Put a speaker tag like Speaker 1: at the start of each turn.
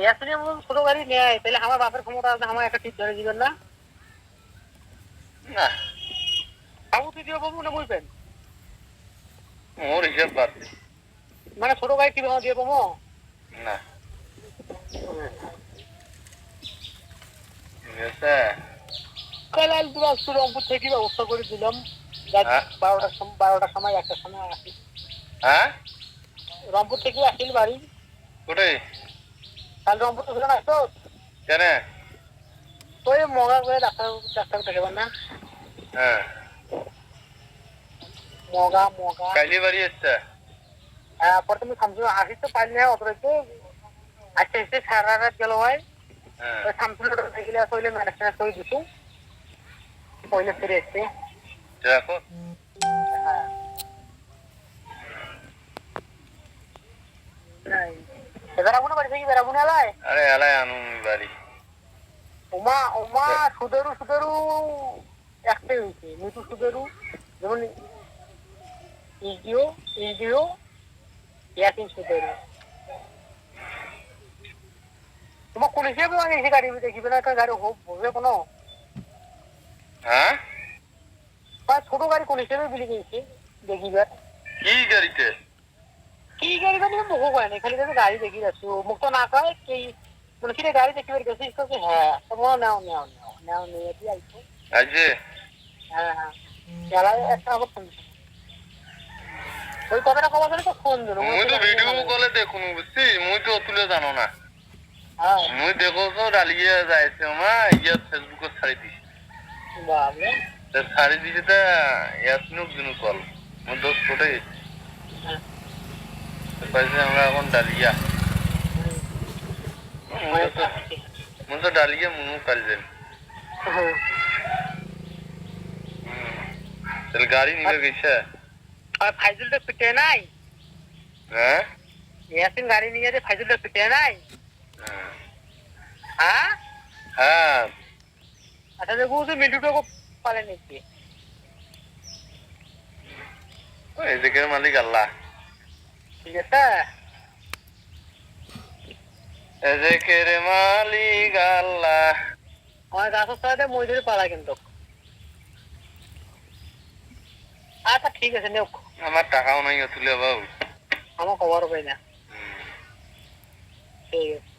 Speaker 1: ইয়াসিনে মতন ছোট গাড়ি নেয় তাহলে আমার বাপের ক্ষমতা আছে আমার একটা ঠিক ধরে দিবেন না?
Speaker 2: না।
Speaker 1: বাবু তুই না
Speaker 2: মোর হিসাব বাদ
Speaker 1: মানে ছোট গাড়ি কি দিয়ে পাবো
Speaker 2: না।
Speaker 1: রংপুর থেকে ব্যবস্থা করে দিলাম।
Speaker 2: হ্যাঁ।
Speaker 1: বারোটার সময় বারোটার সময় একটার সময় আসি।
Speaker 2: হ্যাঁ?
Speaker 1: রংপুর থেকে আসিল বাড়ি।
Speaker 2: কোথায়?
Speaker 1: কাল রংপুর থেকে আসতো
Speaker 2: কেন?
Speaker 1: তো মগা করে ডাক্তার ডাক্তার দেখাবেন না।
Speaker 2: হ্যাঁ
Speaker 1: মগা মগা।
Speaker 2: কাইলি বাড়ি এসছে
Speaker 1: হ্যাঁ প্রথমে শামসুল আসি তো পারলি না আস্তে আস্তে সারা রাত গেল ওই শামসুল সাইকেলে আসলে ম্যানেজ ম্যানেজ করে দিছু। পয়লা ফিরে এসছে
Speaker 2: দেখো
Speaker 1: হ্যাঁ বেড়াবো বাড়ি থেকে বেড়াবো না লাই
Speaker 2: আরে এলাই আনু বাড়ি।
Speaker 1: ওমা ওমা সুদেরু সুদেরু একটাই হয়েছে মিটু সুদেরু যেমন ইডিও ইডিও ইয়াসিন সুদেরু। তোমার কোন হিসেবে মানে এসে গাড়ি দেখিবে না একটা গাড়ি হোক বলবে কোনো?
Speaker 2: হ্যাঁ?
Speaker 1: ছোট গাড়ি কোন হিসেবে বিলি গেছে দেখিবে
Speaker 2: কি গাড়িতে?
Speaker 1: গাড়ি মুখ হয় না খালি যদি গাড়ি দেখি যাচ্ছি। মুখ তো না কয় কি মানে কি গাড়ি দেখি বের গেছিস তো হ্যাঁ তোমার নাও নাও নাও নাও নিয়ে আইছো
Speaker 2: আজে
Speaker 1: হ্যাঁ হ্যাঁ। খেলায় একটা আবার ফোন ওই কথাটা ধরে তো ফোন দিল।
Speaker 2: মুই তো ভিডিও কলে দেখুন বুঝছি? মুই তো তুলে জানো না।
Speaker 1: হ্যাঁ।
Speaker 2: মুই দেখো তো ডালিয়ে যাইছে মা ইয়া ফেসবুকে ছাড়ি দিছি।
Speaker 1: বাবরে
Speaker 2: তা ছাড়ি দিছে তা ইয়াসনুক দিনু কল মুই দোষ কোথায়
Speaker 1: হ্যাঁ।
Speaker 2: পাইছে আমরা এখন ডালিয়া। মুই তো মুই তো ডালিয়া মুনু কাল যাই
Speaker 1: হ্যাঁ
Speaker 2: তাহলে গাড়ি নিবে গেছে।
Speaker 1: আর ফাইজুলটা পিটে নাই?
Speaker 2: হ্যাঁ
Speaker 1: ইয়াসিন গাড়ি নিয়ে যে ফাইজুলটা পিটে নাই? হ্যাঁ।
Speaker 2: হ্যাঁ
Speaker 1: আচ্ছা দেখো তো মিঠুটাকে পালে নিচ্ছি
Speaker 2: ওই দিকের মালিক আল্লাহ।
Speaker 1: ঠিক আছে?
Speaker 2: এদিকের মালিক আল্লাহ।
Speaker 1: আমার গাছের সাথে মজুরি পালা কিন্তু। আচ্ছা ঠিক আছে নেও
Speaker 2: আমার টাকাও নাই তুলে বাবু।
Speaker 1: আমার খবর পাই না। ঠিক আছে।